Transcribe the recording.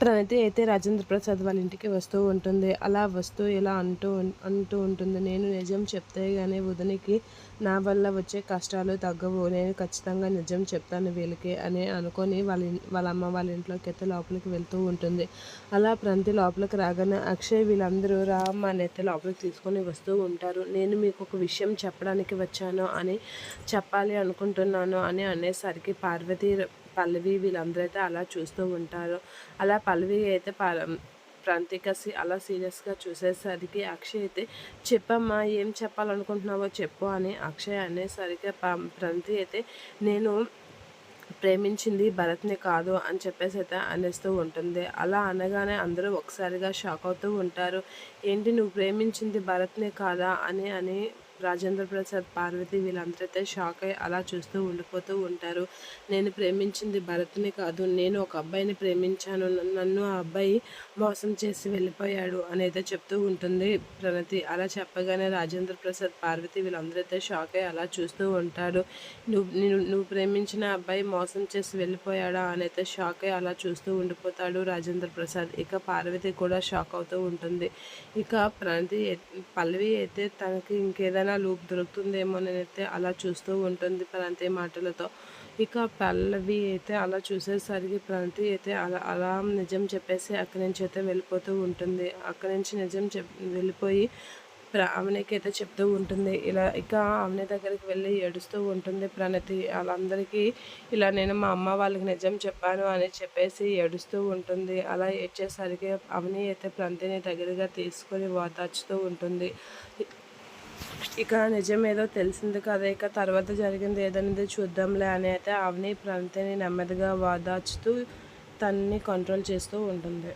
తనైతే అయితే రాజేంద్ర ప్రసాద్ వాళ్ళ ఇంటికి వస్తూ ఉంటుంది. అలా వస్తూ ఇలా అంటూ అంటూ ఉంటుంది. నేను నిజం చెప్తే కానీ వదినికి నా వల్ల వచ్చే కష్టాలు తగ్గవు. నేను ఖచ్చితంగా నిజం చెప్తాను వీళ్ళకి అని అనుకొని వాళ్ళ వాళ్ళ అమ్మ వాళ్ళ ఇంట్లోకి అయితే లోపలికి వెళ్తూ ఉంటుంది. అలా ప్రంతి లోపలికి రాగానే అక్షయ్ వీళ్ళందరూ రామ్మ అని అయితే లోపలికి తీసుకొని వస్తూ ఉంటారు. నేను మీకు ఒక విషయం చెప్పడానికి వచ్చాను అని చెప్పాలి అనుకుంటున్నాను అని అనేసరికి పార్వతి పల్లవి వీళ్ళందరూ అయితే అలా చూస్తూ ఉంటారు. అలా పల్లవి అయితే ప్రాంతిక అలా సీరియస్గా చూసేసరికి అక్షయ్ అయితే చెప్పమ్మా ఏం చెప్పాలనుకుంటున్నావో చెప్పు అని అక్షయ్ అనేసరికి ప్రంతి అయితే నేను ప్రేమించింది భరత్ని కాదు అని చెప్పేసి అయితే అనేస్తూ ఉంటుంది. అలా అనగానే అందరూ ఒకసారిగా షాక్ అవుతూ ఉంటారు. ఏంటి నువ్వు ప్రేమించింది భరత్ని కాదా? అని అని రాజేంద్ర ప్రసాద్ పార్వతి వీళ్ళందరైతే షాక్ అయ్యి అలా చూస్తూ ఉండిపోతూ ఉంటారు. నేను ప్రేమించింది భరత్ని కాదు నేను ఒక అబ్బాయిని ప్రేమించాను. నన్ను ఆ అబ్బాయి మోసం చేసి వెళ్ళిపోయాడు అనేది చెప్తూ ఉంటుంది ప్రణతి. అలా చెప్పగానే రాజేంద్ర ప్రసాద్ పార్వతి వీళ్ళందరైతే షాక్ అయ్యి అలా చూస్తూ ఉంటాడు నువ్వు నేను నువ్వు ప్రేమించిన అబ్బాయి మోసం చేసి వెళ్ళిపోయాడా అని అయితే షాక్ అయ్యి అలా చూస్తూ ఉండిపోతాడు రాజేంద్ర ప్రసాద్. ఇక పార్వతి కూడా షాక్ అవుతూ ఉంటుంది. ఇక ప్రణతి పల్లవి అయితే తనకి ఇంకేదైనా ఏదైనా లూప్ దొరుకుతుందేమో నేనైతే అలా చూస్తూ ఉంటుంది ప్రణతి మాటలతో. ఇక పల్లవి అయితే అలా చూసేసరికి ప్రణతి అయితే అలా అలా నిజం చెప్పేసి అక్కడి నుంచి అయితే వెళ్ళిపోతూ ఉంటుంది. అక్కడి నుంచి నిజం చెప్ వెళ్ళిపోయి ఆమెకైతే అయితే చెప్తూ ఉంటుంది. ఇలా ఇక ఆమె దగ్గరికి వెళ్ళి ఏడుస్తూ ఉంటుంది ప్రణతి వాళ్ళందరికీ ఇలా నేను మా అమ్మ వాళ్ళకి నిజం చెప్పాను అని చెప్పేసి ఏడుస్తూ ఉంటుంది. అలా ఏడ్చేసరికి అవని అయితే ప్రణతిని దగ్గరగా తీసుకొని వాదాచుతూ ఉంటుంది. ఇక నిజం ఏదో తెలిసింది కదా ఇక తర్వాత జరిగింది ఏదనేది చూద్దాంలే అని అయితే అవని ప్రణతిని నెమ్మదిగా వాదాచుతూ తన్ని కంట్రోల్ చేస్తూ ఉంటుంది.